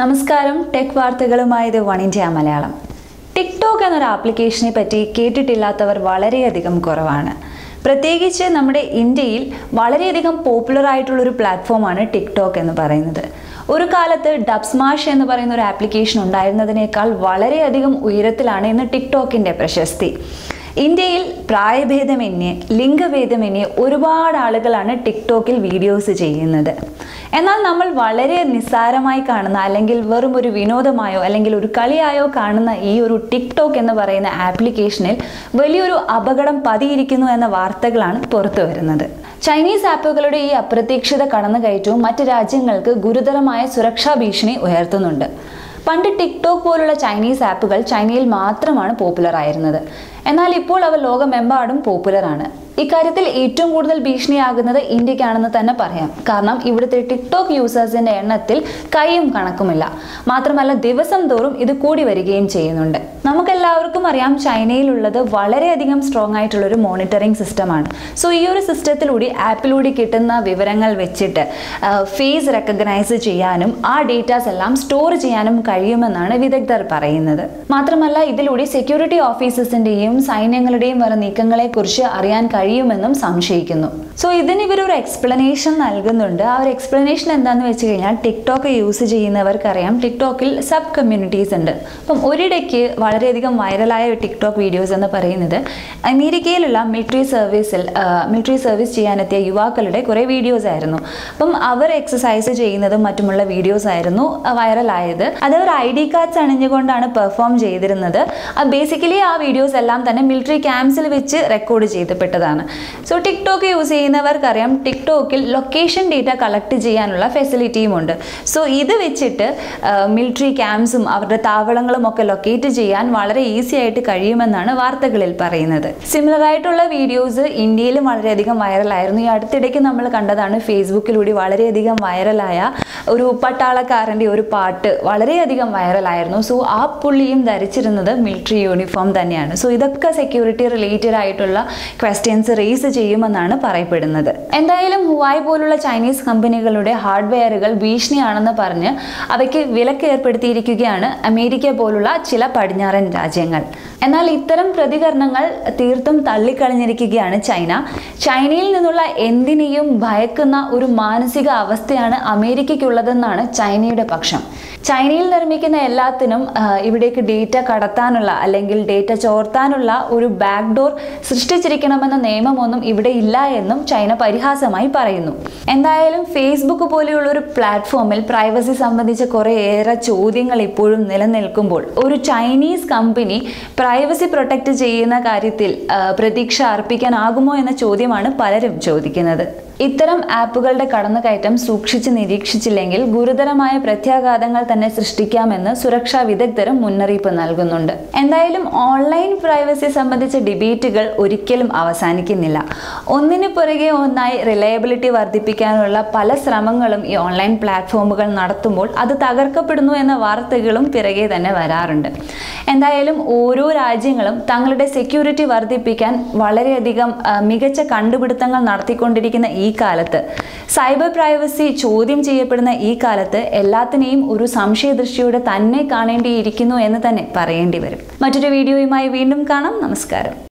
നമസ്കാരം. ടെക് വാർത്തകളുമായത് one India Malayalam. TikTok എന്നൊരു ആപ്ലിക്കേഷനെ പറ്റി കേട്ടിട്ടില്ലാത്തവർ വളരെയധികം കുറവാണ്. പ്രത്യേകിച്ച് നമ്മുടെ ഇന്ത്യയിൽ വളരെയധികം പോപ്പുലർ ആയിട്ടുള്ളൊരു പ്ലാറ്റ്ഫോമാണ് ടിക്ടോക്ക് എന്ന് പറയുന്നത്. ഒരു കാലത്ത് ഡബ്സ്മാഷ് എന്ന് പറയുന്ന ഒരു ആപ്ലിക്കേഷൻ ഉണ്ടായിരുന്നതിനേക്കാൾ വളരെയധികം ഉയരത്തിലാണ് ഇന്ന് ടിക്ടോക്കിന്റെ പ്രശസ്തി. ഇന്ത്യയിൽ പ്രായഭേദമന്യേ ലിംഗഭേദമന്യേ ഒരുപാട് ആളുകളാണ് ടിക്ടോക്കിൽ വീഡിയോസ് ചെയ്യുന്നത്. എന്നാൽ നമ്മൾ വളരെ നിസ്സാരമായി കാണുന്ന അല്ലെങ്കിൽ വെറും ഒരു വിനോദമായോ അല്ലെങ്കിൽ ഒരു കളിയായോ കാണുന്ന ഈ ഒരു ടിക്ടോക്ക് എന്ന് പറയുന്ന ആപ്ലിക്കേഷനിൽ വലിയൊരു അപകടം പതിയിരിക്കുന്നു എന്ന വാർത്തകളാണ് പുറത്തു വരുന്നത്. ചൈനീസ് ആപ്പുകളുടെ ഈ അപ്രതീക്ഷിത കടന്നുകയറ്റവും മറ്റ് രാജ്യങ്ങൾക്ക് ഗുരുതരമായ സുരക്ഷാ ഭീഷണി ഉയർത്തുന്നുണ്ട്. പണ്ട് ടിക്ടോക്ക് പോലുള്ള ചൈനീസ് ആപ്പുകൾ ചൈനയിൽ മാത്രമാണ് പോപ്പുലർ ആയിരുന്നത്. എന്നാൽ ഇപ്പോൾ അവ ലോകമെമ്പാടും പോപ്പുലറാണ് ഇക്കാര്യത്തിൽ ഏറ്റവും കൂടുതൽ ഭീഷണിയാകുന്നത് ഇന്ത്യക്കാണെന്ന് തന്നെ പറയാം. കാരണം ഇവിടുത്തെ ടിക്ടോക്ക് യൂസേഴ്സിന്റെ എണ്ണത്തിൽ കൈയും കണക്കുമില്ല. മാത്രമല്ല ദിവസം തോറും ഇത് കൂടി വരികയും ചെയ്യുന്നുണ്ട്. നമുക്കെല്ലാവർക്കും അറിയാം ചൈനയിലുള്ളത് വളരെയധികം സ്ട്രോങ് ആയിട്ടുള്ള ഒരു മോണിറ്ററിംഗ് സിസ്റ്റമാണ് സോ ഈ ഒരു സിസ്റ്റത്തിലൂടെ ആപ്പിലൂടെ കിട്ടുന്ന വിവരങ്ങൾ വെച്ചിട്ട് ഫേസ് റെക്കഗ്നൈസ് ചെയ്യാനും ആ ഡേറ്റാസ് എല്ലാം സ്റ്റോർ ചെയ്യാനും കഴിയുമെന്നാണ് വിദഗ്ധർ പറയുന്നത്. മാത്രമല്ല ഇതിലൂടെ സെക്യൂരിറ്റി ഓഫീസേഴ്സിന്റെയും സൈന്യങ്ങളുടെയും വരെ നീക്കങ്ങളെ കുറിച്ച് അറിയാൻ കഴിയുമെന്നും സംശയിക്കുന്നു. സോ ഇതിന് ഇവരൊരു എക്സ്പ്ലനേഷൻ നൽകുന്നുണ്ട്. ആ ഒരു എക്സ്പ്ലനേഷൻ എന്താണെന്ന് വെച്ച് കഴിഞ്ഞാൽ ടിക്ടോക്ക് യൂസ് ചെയ്യുന്നവർക്കറിയാം. ടിക്ടോക്കിൽ സബ് കമ്മ്യൂണിറ്റീസ് ഉണ്ട്. അപ്പം ഒരിടയ്ക്ക് വളരെയധികം വൈറലായ ഒരു ടിക്ടോക്ക് വീഡിയോസ് എന്ന് പറയുന്നത് അമേരിക്കയിലുള്ള മിലിറ്ററി സർവീസിൽ മിലിറ്ററി സർവീസ് ചെയ്യാനെത്തിയ യുവാക്കളുടെ കുറേ വീഡിയോസ് ആയിരുന്നു. അപ്പം അവർ എക്സസൈസ് ചെയ്യുന്നതും മറ്റുമുള്ള വീഡിയോസ് ആയിരുന്നു വൈറലായത് അത് അവർ ഐ ഡി കാർഡ്സ് അണിഞ്ഞുകൊണ്ടാണ് പെർഫോം ചെയ്തിരുന്നത്. ബേസിക്കലി ആ വീഡിയോസ് എല്ലാം തന്നെ മിലിറ്ററി ക്യാമ്പ്സിൽ വെച്ച് റെക്കോർഡ് ചെയ്തപ്പെട്ടതാണ്. സോ ടിക്ടോക്ക് യൂസ് ചെയ്യുന്നവർക്കറിയാം ടിക്ടോക്കിൽ ലൊക്കേഷൻ ഡേറ്റ കളക്ട് ചെയ്യാനുള്ള ഫെസിലിറ്റിയും ഉണ്ട് സോ ഇത് വെച്ചിട്ട് മിലിറ്ററി ക്യാമ്പ്സും അവരുടെ താവളങ്ങളും ഒക്കെ ലൊക്കേറ്റ് ചെയ്യാൻ വളരെ ഈസി ആയിട്ട് കഴിയുമെന്നാണ് വാർത്തകളിൽ പറയുന്നത്. സിമിലർ ആയിട്ടുള്ള വീഡിയോസ് ഇന്ത്യയിലും വളരെയധികം വൈറലായിരുന്നു ഈ അടുത്തിടയ്ക്ക് നമ്മൾ കണ്ടതാണ് ഫേസ്ബുക്കിലൂടെ വളരെയധികം വൈറലായ ഒരു പട്ടാളക്കാരന്റെ ഒരു പാട്ട് വളരെയധികം വൈറലായിരുന്നു സോ ആ പുള്ളിയും ധരിച്ചിരുന്നത് മിലിറ്ററി യൂണിഫോം തന്നെയാണ്. സോ ഇതൊക്കെ സെക്യൂരിറ്റി റിലേറ്റഡ് ആയിട്ടുള്ള ക്വസ്റ്റ്യൻസ് റേസ് ചെയ്യുമെന്നാണ് പറയപ്പെടുന്നത്. എന്തായാലും ഹുവായ് പോലുള്ള ചൈനീസ് കമ്പനികളുടെ ഹാർഡ്വെയറുകൾ ഭീഷണിയാണെന്ന് പറഞ്ഞ് അവയ്ക്ക് വിലക്ക് ഏർപ്പെടുത്തിയിരിക്കുകയാണ് അമേരിക്ക പോലുള്ള ചില പടിഞ്ഞാറൻ രാജ്യങ്ങൾ. എന്നാൽ ഇത്തരം പ്രതികരണങ്ങൾ തീർത്തും തള്ളിക്കളഞ്ഞിരിക്കുകയാണ് ചൈന. ചൈനയിൽ നിന്നുള്ള എന്തിനേയും ഭയക്കുന്ന ഒരു മാനസിക അവസ്ഥയാണ് അമേരിക്കയ്ക്കുള്ളതെന്നാണ് ചൈനയുടെ പക്ഷം. ചൈനയിൽ നിർമ്മിക്കുന്ന എല്ലാത്തിനും ഇവിടേക്ക് ഡേറ്റ കടത്താനുള്ള അല്ലെങ്കിൽ ഡേറ്റ ചോർത്താനുള്ള ഒരു ബാക്ക്ഡോർ സൃഷ്ടിച്ചിരിക്കണമെന്ന നിയമമൊന്നും ഇവിടെ ഇല്ല എന്നും ചൈന പരിഹാസമായി പറയുന്നു. എന്തായാലും ഫേസ്ബുക്ക് പോലെയുള്ള ഒരു പ്ലാറ്റ്ഫോമിൽ പ്രൈവസി സംബന്ധിച്ച കുറേയേറെ ചോദ്യങ്ങൾ ഇപ്പോഴും നിലനിൽക്കുമ്പോൾ ഒരു ചൈനീസ് കമ്പനി പ്രൈവസി പ്രൊട്ടക്റ്റ് ചെയ്യുന്ന കാര്യത്തിൽ പ്രതീക്ഷ അർപ്പിക്കാനാകുമോ എന്ന ചോദ്യമാണ് പലരും ചോദിക്കുന്നത്. ഇത്തരം ആപ്പുകളുടെ കടന്നുകയറ്റം സൂക്ഷിച്ച് നിരീക്ഷിച്ചില്ലെങ്കിൽ ഗുരുതരമായ പ്രത്യാഘാതങ്ങൾ തന്നെ സൃഷ്ടിക്കാമെന്ന് സുരക്ഷാ വിദഗ്ധരും മുന്നറിയിപ്പ് നൽകുന്നുണ്ട്. എന്തായാലും ഓൺലൈൻ പ്രൈവസി സംബന്ധിച്ച ഡിബേറ്റുകൾ ഒരിക്കലും അവസാനിക്കുന്നില്ല. ഒന്നിനു പുറകെ ഒന്നായി റിലയബിലിറ്റി വർദ്ധിപ്പിക്കാനുള്ള പല ശ്രമങ്ങളും ഈ ഓൺലൈൻ പ്ലാറ്റ്ഫോമുകൾ നടത്തുമ്പോൾ അത് തകർക്കപ്പെടുന്നു എന്ന വാർത്തകളും പിറകെ തന്നെ വരാറുണ്ട്. എന്തായാലും ഓരോ രാജ്യങ്ങളും തങ്ങളുടെ സെക്യൂരിറ്റി വർദ്ധിപ്പിക്കാൻ വളരെയധികം മികച്ച കണ്ടുപിടുത്തങ്ങൾ നടത്തിക്കൊണ്ടിരിക്കുന്ന ഈ കാലത്ത് സൈബർ പ്രൈവസി ചോദ്യം ചെയ്യപ്പെടുന്ന ഈ കാലത്ത് എല്ലാത്തിനെയും ഒരു സംശയദൃഷ്ടിയോടെ തന്നെ കാണേണ്ടിയിരിക്കുന്നു എന്ന് തന്നെ പറയേണ്ടി വരും. മറ്റൊരു വീഡിയോയുമായി വീണ്ടും കാണാം. നമസ്കാരം.